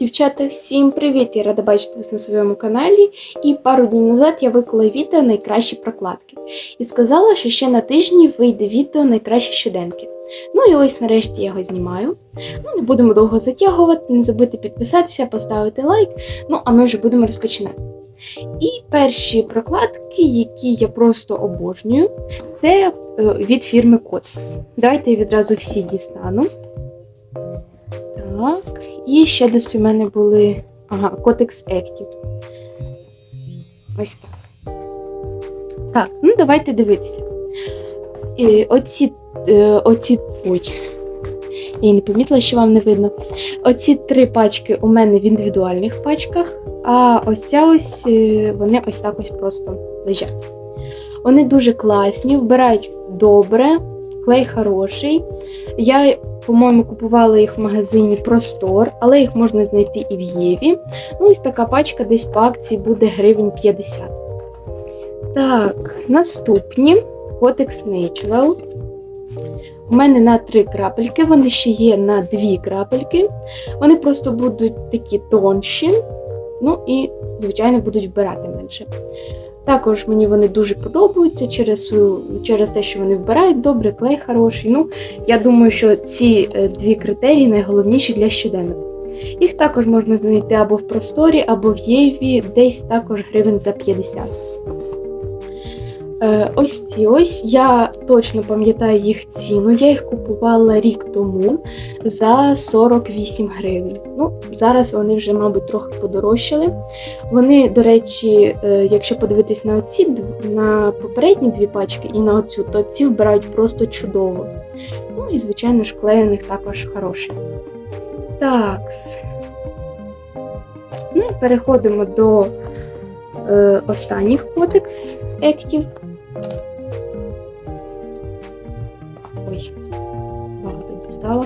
Дівчата, всім привіт! Я рада бачити вас на своєму каналі. І пару днів назад я виклала відео найкращі прокладки. І сказала, що ще на тижні вийде відео найкращі щоденки. Ну і ось нарешті я його знімаю. Ну, не будемо довго затягувати, не забудьте підписатися, поставити лайк. Ну, а ми вже будемо розпочинати. І перші прокладки, які я просто обожнюю, це е, від фірми Cotex. Давайте я відразу всі дістану. Так. І ще десь у мене були. Ага, Cotex Active. Ось так. Так, ну давайте дивитися. І оці, е, оці. Ой. Я не помітила, що вам не видно. Оці три пачки у мене в індивідуальних пачках, а ось ця ось е, вони ось так ось просто лежать. Вони дуже класні, вбирають добре, клей хороший. Я, по-моєму, купувала їх в магазині Простор, але їх можна знайти і в Єві. Ну, ось така пачка десь по акції буде гривень 50. Так, наступні Cotex Natural. У мене на три крапельки, вони ще є на дві крапельки. Вони просто будуть такі тонші, ну і, звичайно, будуть вбирати менше. Також мені вони дуже подобаються через через те, що вони вбирають добре, клей хороший. Ну, я думаю, що ці е, дві критерії найголовніші для щоденника. Їх також можна знайти або в просторі, або в Єві, десь також гривень за 50. Е, ось ці ось. Я точно пам'ятаю їх ціну. Я їх купувала рік тому за 48 гривень. Ну, зараз вони вже, мабуть, трохи подорожчали. Вони, до речі, е, якщо подивитись на оці на попередні дві пачки і на оцю, то ці вбирають просто чудово. Ну і, звичайно ж, клей у них також хороший. Такс. Ну і переходимо до е, останніх Codex Active. Ой, багато дістала.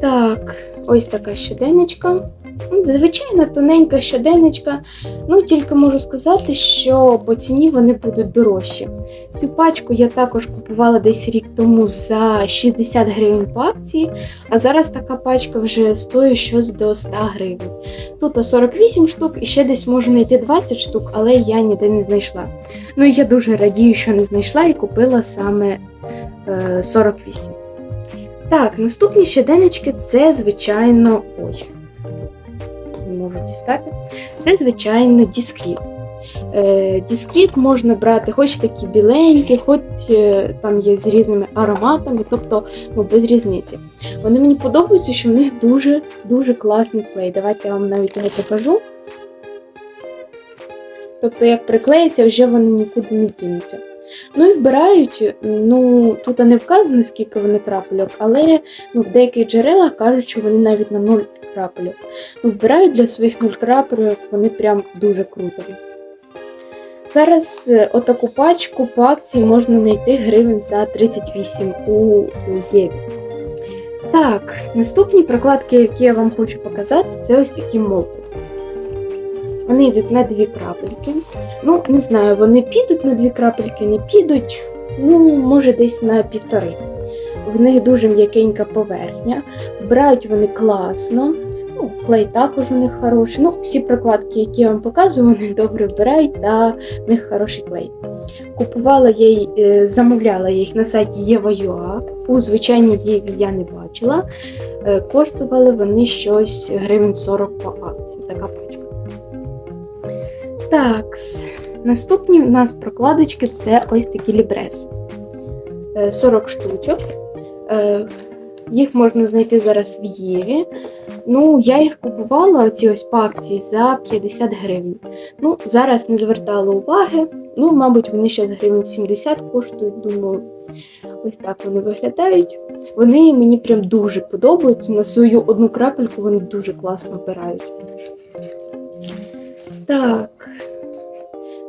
Так, ось така щоденничка. Звичайно, тоненька щоденничка. Ну, тільки можу сказати, що по ціні вони будуть дорожчі. Цю пачку я також купувала десь рік тому за 60 гривень по акції, а зараз така пачка вже стоїть щось до 100 гривень. Тут 48 штук і ще десь можу знайти 20 штук, але я ніде не знайшла. Ну і я дуже радію, що не знайшла і купила саме е, 48. Так, наступні щоденнички це, звичайно. Ой, можу дістати. Це, звичайно, дискріт. Е, Дискріт можна брати хоч такі біленькі, хоч е, там є з різними ароматами, тобто ну, без різниці. Вони мені подобаються, що в них дуже-дуже класний клей. Давайте я вам навіть його покажу. Тобто, як приклеїться, вже вони нікуди не дінуться. Ну і вбирають, ну тут не вказано, скільки вони крапельок, але ну, в деяких джерелах кажуть, що вони навіть на 0 крапельок. Ну, вбирають для своїх 0 крапельок, вони прям дуже круто. Зараз е, отаку пачку по акції можна знайти гривень за 38 у Єві. Так, наступні прокладки, які я вам хочу показати, це ось такі молки. Вони йдуть на дві крапельки. Ну, не знаю, вони підуть на дві крапельки, не підуть. Ну, може, десь на півтори. В них дуже м'якенька поверхня. Вбирають вони класно. Ну, клей також у них хороший. Ну, всі прокладки, які я вам показую, вони добре вбирають, та в них хороший клей. Купувала я й- е, замовляла їх на сайті Єва.ua. У звичайній Єві я не бачила. Е, Коштували вони щось гривень 40 по акції. Така пачка. Такс. Наступні у нас прокладочки це ось такі лібреси. Е, 40 штучок. Е, Їх можна знайти зараз в Єві. Ну, я їх купувала оці ось по акції за 50 гривень. Ну, зараз не звертала уваги. Ну, мабуть, вони ще гривень 70 коштують. Думаю, ось так вони виглядають. Вони мені прям дуже подобаються. На свою одну крапельку вони дуже класно вбирають. Так.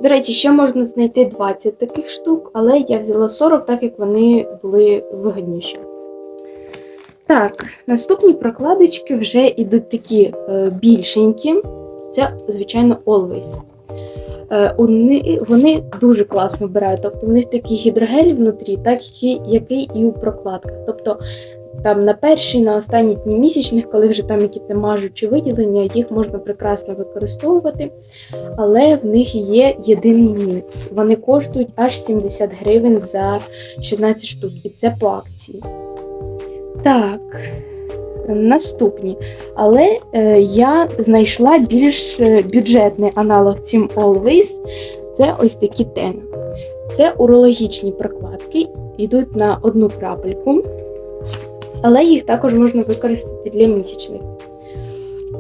До речі, ще можна знайти 20 таких штук, але я взяла 40, так як вони були вигідніші. Так, наступні прокладочки вже йдуть такі е, більшенькі. Це, звичайно, Always. Е, вони, вони дуже класно вбирають. Тобто в них такий гідрогель внутрі, так який і у прокладках. Тобто там на перші, на останні дні місячних, коли вже там якісь мажучі виділення, їх можна прекрасно використовувати. Але в них є єдиний мінус. Вони коштують аж 70 гривень за 16 штук, і це по акції. Так, наступні. Але е, я знайшла більш е, бюджетний аналог цим Always. Це ось такі тени. Це урологічні прокладки, йдуть на одну крапельку, але їх також можна використати для місячних.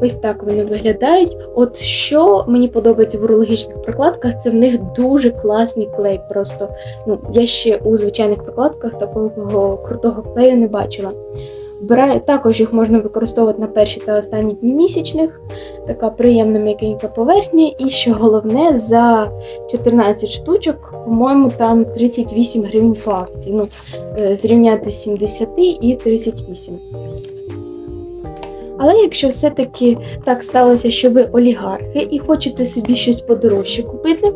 Ось так вони виглядають. От що мені подобається в урологічних прокладках, це в них дуже класний клей. Просто ну, я ще у звичайних прокладках такого крутого клею не бачила. Вбираю, також їх можна використовувати на перші та останні дні місячних. Така приємна м'якенька поверхня. І що головне, за 14 штучок, по-моєму, там 38 гривень по акції. Ну, е, зрівняти 70 і 38. Але якщо все-таки так сталося, що ви олігархи і хочете собі щось подорожче купити,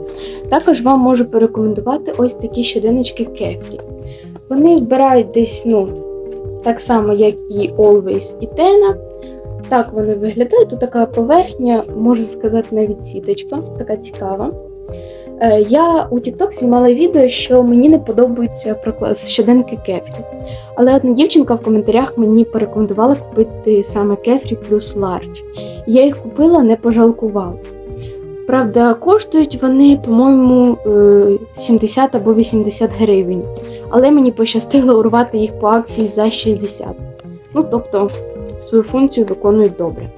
також вам можу порекомендувати ось такі щоденнички Кефрі. Вони вбирають десь, ну, так само, як і Always і Tena. Так вони виглядають. Тут така поверхня, можна сказати, навіть сіточка, така цікава. Е, Я у TikTok знімала відео, що мені не подобаються щоденники Кефрі. Але одна дівчинка в коментарях мені порекомендувала купити саме Кефрі плюс Large. Я їх купила, не пожалкувала. Правда, коштують вони, по-моєму, е, 70 або 80 гривень. Але мені пощастило урвати їх по акції за 60. Ну, тобто, свою функцію виконують добре.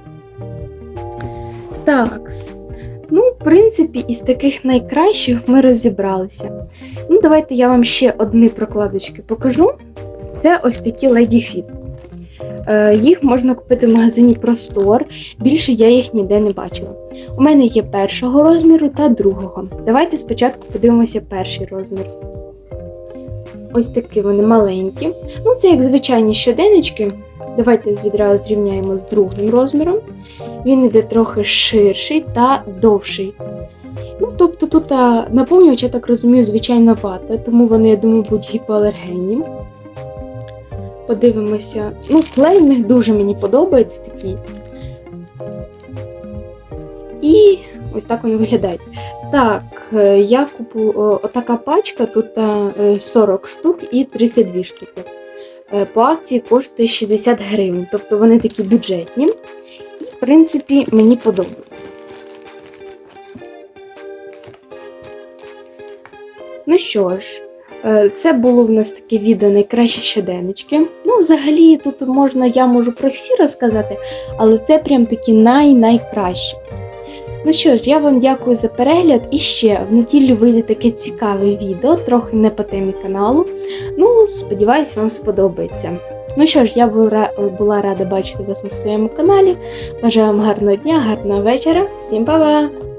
Так. Ну, в принципі, із таких найкращих ми розібралися. Ну, давайте я вам ще одні прокладочки покажу. Це ось такі Lady Fit. Е, їх можна купити в магазині Простор. Більше я їх ніде не бачила. У мене є першого розміру та другого. Давайте спочатку подивимося перший розмір. Ось такі вони маленькі. Ну, це як звичайні щоденнички. Давайте відразу зрівняємо з другим розміром. Він іде трохи ширший та довший. Ну, тобто тут наповнювач, я так розумію, звичайна вата, тому вони, я думаю, будуть гіпоалергенні. Подивимося. Ну, клей в них дуже мені подобається такий. І ось так вони виглядають. Так, я купу отака пачка, тут е, 40 штук і 32 штуки. Е, По акції коштує 60 гривень, тобто вони такі бюджетні. І, в принципі, мені подобаються. Ну що ж, е, це було в нас таке відео найкращі щоденнички. Ну, взагалі, тут можна, я можу про всі розказати, але це прям такі най-найкращі. Ну що ж, я вам дякую за перегляд і ще в неділю вийде таке цікаве відео, трохи не по темі каналу. Ну, сподіваюсь, вам сподобається. Ну що ж, я була, рада бачити вас на своєму каналі. Бажаю вам гарного дня, гарного вечора. Всім па-па!